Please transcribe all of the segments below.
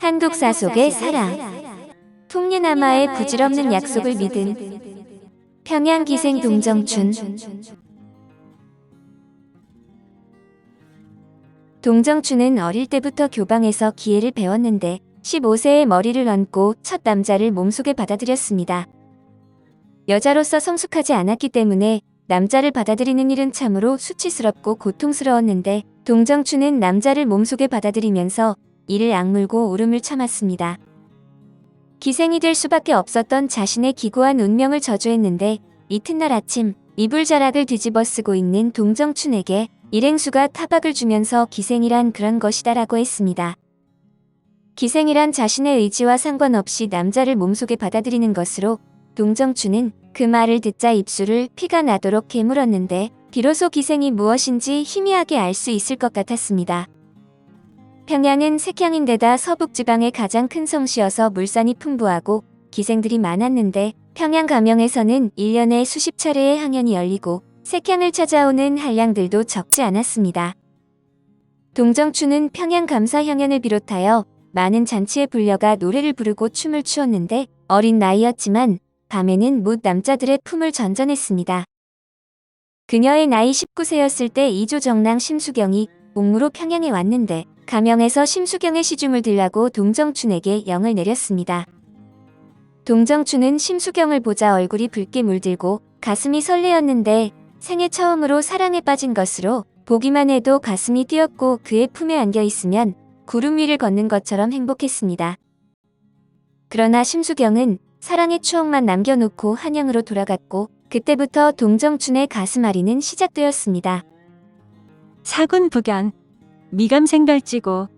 한국사 속의 사랑. 풍류남아의 부질없는 약속을 믿은 평양 기생 동정춘. 동정춘은 어릴 때부터 교방에서 기회를 배웠는데 15세에 머리를 얹고 첫 남자를 몸속에 받아들였습니다. 여자로서 성숙하지 않았기 때문에 남자를 받아들이는 일은 참으로 수치스럽고 고통스러웠는데 동정춘은 남자를 몸속에 받아들이면서 이를 악물고 울음을 참았습니다. 기생이 될 수밖에 없었던 자신의 기고한 운명을 저주했는데 이튿날 아침 이불 자락을 뒤집어 쓰고 있는 동정춘에게 일행수가 타박을 주면서 기생이란 그런 것이다 라고 했습니다. 기생이란 자신의 의지와 상관없이 남자를 몸속에 받아들이는 것으로 동정춘은 그 말을 듣자 입술을 피가 나도록 깨물었는데 비로소 기생이 무엇인지 희미하게 알 수 있을 것 같았습니다. 평양은 색향인데다 서북 지방의 가장 큰 성시여서 물산이 풍부하고 기생들이 많았는데 평양 가명에서는 1년에 수십 차례의 항연이 열리고 색향을 찾아오는 한량들도 적지 않았습니다. 동정춘은 평양 감사 향연을 비롯하여 많은 잔치에 불려가 노래를 부르고 춤을 추었는데 어린 나이였지만 밤에는 못 남자들의 품을 전전했습니다. 그녀의 나이 19세였을 때 이조 정랑 심수경이 옥무로 평양에 왔는데 가명에서 심수경의 시중을 들라고 동정춘에게 영을 내렸습니다. 동정춘은 심수경을 보자 얼굴이 붉게 물들고 가슴이 설레었는데 생애 처음으로 사랑에 빠진 것으로 보기만 해도 가슴이 뛰었고 그의 품에 안겨 있으면 구름 위를 걷는 것처럼 행복했습니다. 그러나 심수경은 사랑의 추억만 남겨놓고 한양으로 돌아갔고 그때부터 동정춘의 가슴 아리는 시작되었습니다. 사군 북연, 미감 생별지고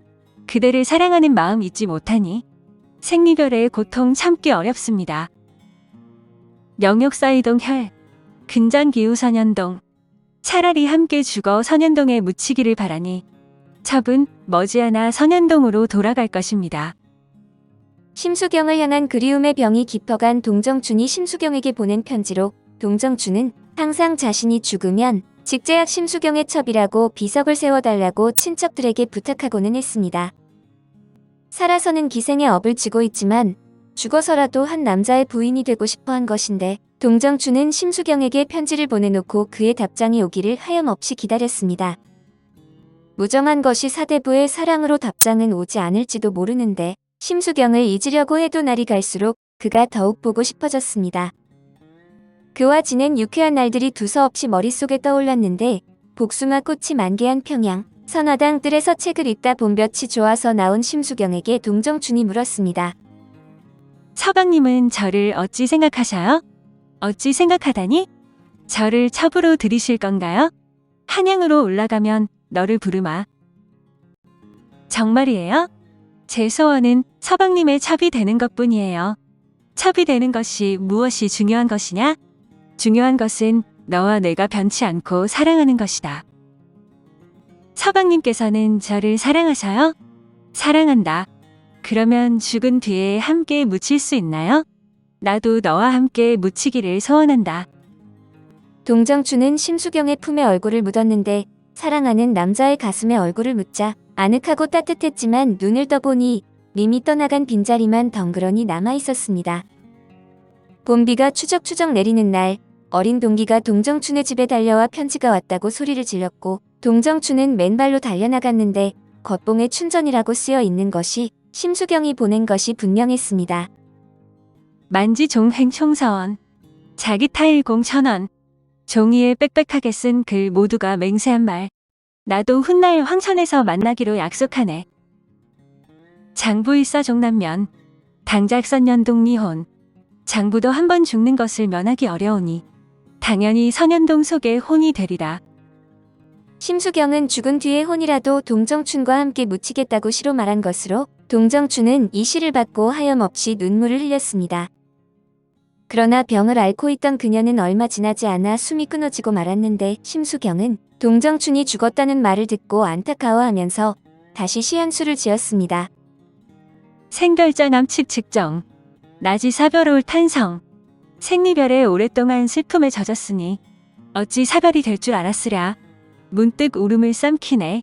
그대를 사랑하는 마음 잊지 못하니 생리별의 고통 참기 어렵습니다. 명욕사이동 혈, 근장 기후 선현동, 차라리 함께 죽어 선현동에 묻히기를 바라니 첩은 머지않아 선현동으로 돌아갈 것입니다. 심수경을 향한 그리움의 병이 깊어간 동정춘이 심수경에게 보낸 편지로 동정춘은 항상 자신이 죽으면 직제약 심수경의 첩이라고 비석을 세워달라고 친척들에게 부탁하고는 했습니다. 살아서는 기생의 업을 지고 있지만 죽어서라도 한 남자의 부인이 되고 싶어 한 것인데 동정춘은 심수경에게 편지를 보내놓고 그의 답장이 오기를 하염없이 기다렸습니다. 무정한 것이 사대부의 사랑으로 답장은 오지 않을지도 모르는데 심수경을 잊으려고 해도 날이 갈수록 그가 더욱 보고 싶어졌습니다. 그와 지낸 유쾌한 날들이 두서없이 머릿속에 떠올랐는데 복숭아 꽃이 만개한 평양 선화당 뜰에서 책을 읽다 봄볕이 좋아서 나온 심수경에게 동정춘이 물었습니다. 서방님은 저를 어찌 생각하셔요? 어찌 생각하다니? 저를 첩으로 들이실 건가요? 한양으로 올라가면 너를 부르마. 정말이에요? 제 소원은 서방님의 첩이 되는 것 뿐이에요. 첩이 되는 것이 무엇이 중요한 것이냐? 중요한 것은 너와 내가 변치 않고 사랑하는 것이다. 서방님께서는 저를 사랑하셔요? 사랑한다. 그러면 죽은 뒤에 함께 묻힐 수 있나요? 나도 너와 함께 묻히기를 소원한다. 동정춘은 심수경의 품에 얼굴을 묻었는데 사랑하는 남자의 가슴에 얼굴을 묻자 아늑하고 따뜻했지만 눈을 떠보니 님이 떠나간 빈자리만 덩그러니 남아 있었습니다. 봄비가 추적추적 내리는 날 어린 동기가 동정춘의 집에 달려와 편지가 왔다고 소리를 질렀고 동정춘은 맨발로 달려나갔는데 겉봉에 춘전이라고 쓰여 있는 것이 심수경이 보낸 것이 분명했습니다. 만지 종횡 총서원. 자기 타일 공 천원. 종이에 빽빽하게 쓴 글 모두가 맹세한 말. 나도 훗날 황천에서 만나기로 약속하네. 장부일사 종남면. 당작선년동 미혼. 장부도 한 번 죽는 것을 면하기 어려우니. 당연히 선현동 속에 혼이 되리라. 심수경은 죽은 뒤에 혼이라도 동정춘과 함께 묻히겠다고 시로 말한 것으로 동정춘은 이 시를 받고 하염없이 눈물을 흘렸습니다. 그러나 병을 앓고 있던 그녀는 얼마 지나지 않아 숨이 끊어지고 말았는데 심수경은 동정춘이 죽었다는 말을 듣고 안타까워하면서 다시 시한수를 지었습니다. 생별자남 측 측정. 나지 사별올 탄성. 생리별에 오랫동안 슬픔에 젖었으니 어찌 사별이 될 줄 알았으랴. 문득 울음을 삼키네.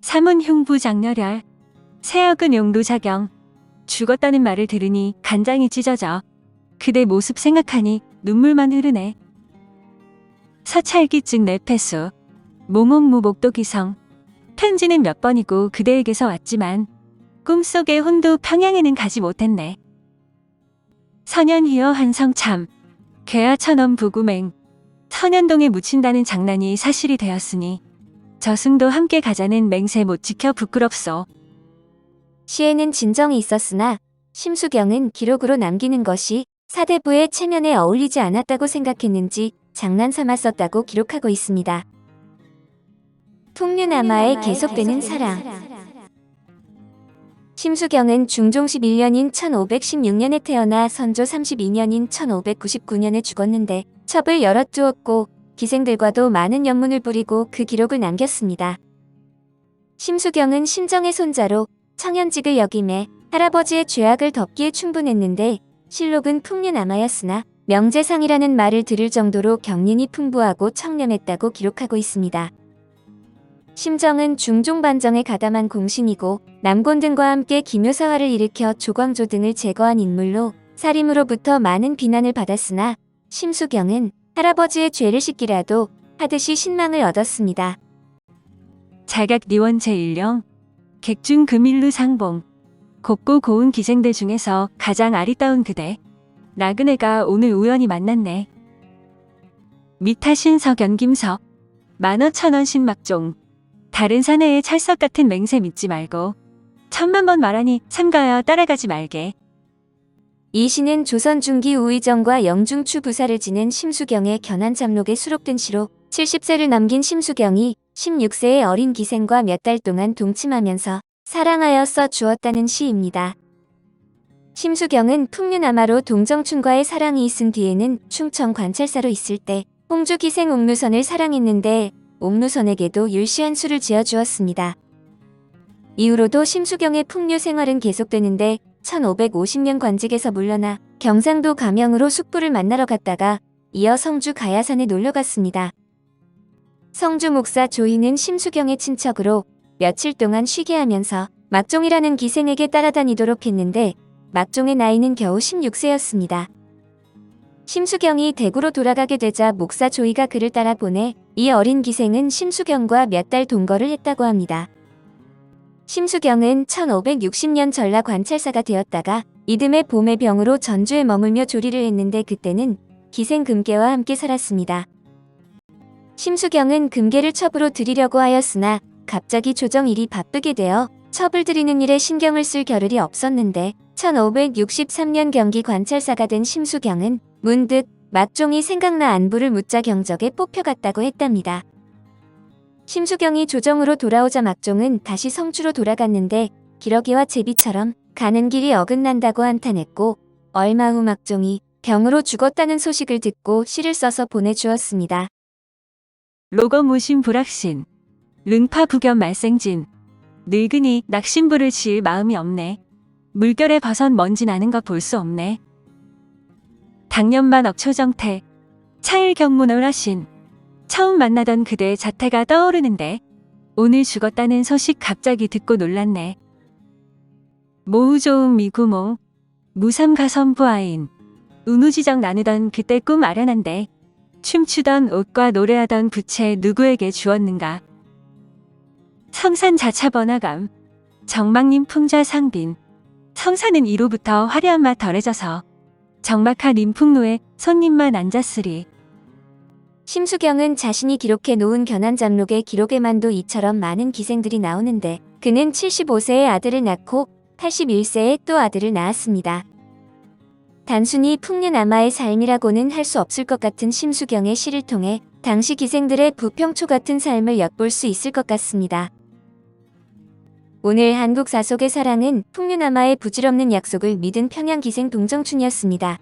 사문 흉부 장렬열. 새역은 용도자경. 죽었다는 말을 들으니 간장이 찢어져. 그대 모습 생각하니 눈물만 흐르네. 서찰기증 내패수. 몽옥무 목도기성. 편지는 몇 번이고 그대에게서 왔지만 꿈속의 혼도 평양에는 가지 못했네. 선현휘어 한성참. 괴하 천원 부구맹. 선현동에 묻힌다는 장난이 사실이 되었으니 저승도 함께 가자는 맹세 못 지켜 부끄럽소. 시에는 진정이 있었으나 심수경은 기록으로 남기는 것이 사대부의 체면에 어울리지 않았다고 생각했는지 장난삼아 썼다고 기록하고 있습니다. 풍류남아의 계속되는 사랑 심수경은 중종 11년인 1516년에 태어나 선조 32년인 1599년에 죽었는데 첩을 열어두었고 기생들과도 많은 연문을 부리고 그 기록을 남겼습니다. 심수경은 심정의 손자로 청현직을 역임해 할아버지의 죄악을 덮기에 충분했는데 실록은 풍류남아였으나 명재상이라는 말을 들을 정도로 경륜이 풍부하고 청렴했다고 기록하고 있습니다. 심정은 중종 반정에 가담한 공신이고 남곤 등과 함께 기묘사화를 일으켜 조광조 등을 제거한 인물로 사림으로부터 많은 비난을 받았으나 심수경은 할아버지의 죄를 씻기라도 하듯이 신망을 얻었습니다. 자각 니원 제1령. 객중 금일루 상봉. 곱고 고운 기생들 중에서 가장 아리따운 그대. 나그네가 오늘 우연히 만났네. 미타신 석연 김석. 만어천원 신막종. 다른 사내의 찰석 같은 맹세 믿지 말고 천만 번 말하니 삼가여 따라가지 말게. 이 시는 조선 중기 우의정과 영중추 부사를 지낸 심수경의 견한 잠록에 수록된 시로 70세를 넘긴 심수경이 16세의 어린 기생과 몇 달 동안 동침하면서 사랑하여 써 주었다는 시입니다. 심수경은 풍류남아로 동정춘과의 사랑이 있은 뒤에는 충청 관찰사로 있을 때 홍주 기생 옥루선을 사랑했는데 옥루선에게도 율시한 수를 지어주었습니다. 이후로도 심수경의 풍류 생활은 계속되는데 1550년 관직에서 물러나 경상도 가명으로 숙부를 만나러 갔다가 이어 성주 가야산에 놀러 갔습니다. 성주 목사 조이는 심수경의 친척으로 며칠 동안 쉬게 하면서 막종이라는 기생에게 따라다니도록 했는데 막종의 나이는 겨우 16세였습니다. 심수경이 대구로 돌아가게 되자 목사 조이가 그를 따라 보내 이 어린 기생은 심수경과 몇 달 동거를 했다고 합니다. 심수경은 1560년 전라 관찰사가 되었다가 이듬해 봄의 병으로 전주에 머물며 조리를 했는데 그때는 기생 금계와 함께 살았습니다. 심수경은 금계를 첩으로 드리려고 하였으나 갑자기 조정 일이 바쁘게 되어 첩을 드리는 일에 신경을 쓸 겨를이 없었는데 1563년 경기 관찰사가 된 심수경은 문득 막종이 생각나 안부를 묻자 경적에 뽑혀갔다고 했답니다. 심수경이 조정으로 돌아오자 막종은 다시 성주로 돌아갔는데 기러기와 제비처럼 가는 길이 어긋난다고 한탄했고 얼마 후 막종이 병으로 죽었다는 소식을 듣고 시를 써서 보내주었습니다. 로거 무신 불악신. 릉파 부겸 말생진. 늙으니 낙신부를 지을 마음이 없네. 물결에 벗은 먼지 나는 거볼수 없네. 당년만 억초정태. 차일 경문을 하신. 처음 만나던 그대의 자태가 떠오르는데 오늘 죽었다는 소식 갑자기 듣고 놀랐네. 모우 좋은 미구모. 무삼가선부아인. 우무지정 나누던 그때 꿈 아련한데 춤추던 옷과 노래하던 부채 누구에게 주었는가. 성산 자차 번화감. 정막님 풍자 상빈. 성산은 이로부터 화려한 맛 덜해져서 정막한 인풍로에 손님만 앉았으리. 심수경은 자신이 기록해 놓은 견한 잠록의 기록에만도 이처럼 많은 기생들이 나오는데 그는 75세의 아들을 낳고 81세에 또 아들을 낳았습니다. 단순히 풍류남아의 삶이라고는 할 수 없을 것 같은 심수경의 시를 통해 당시 기생들의 부평초 같은 삶을 엿볼 수 있을 것 같습니다. 오늘 한국 사속의 사랑은 풍류남아의 부질없는 약속을 믿은 평양 기생 동정춘이었습니다.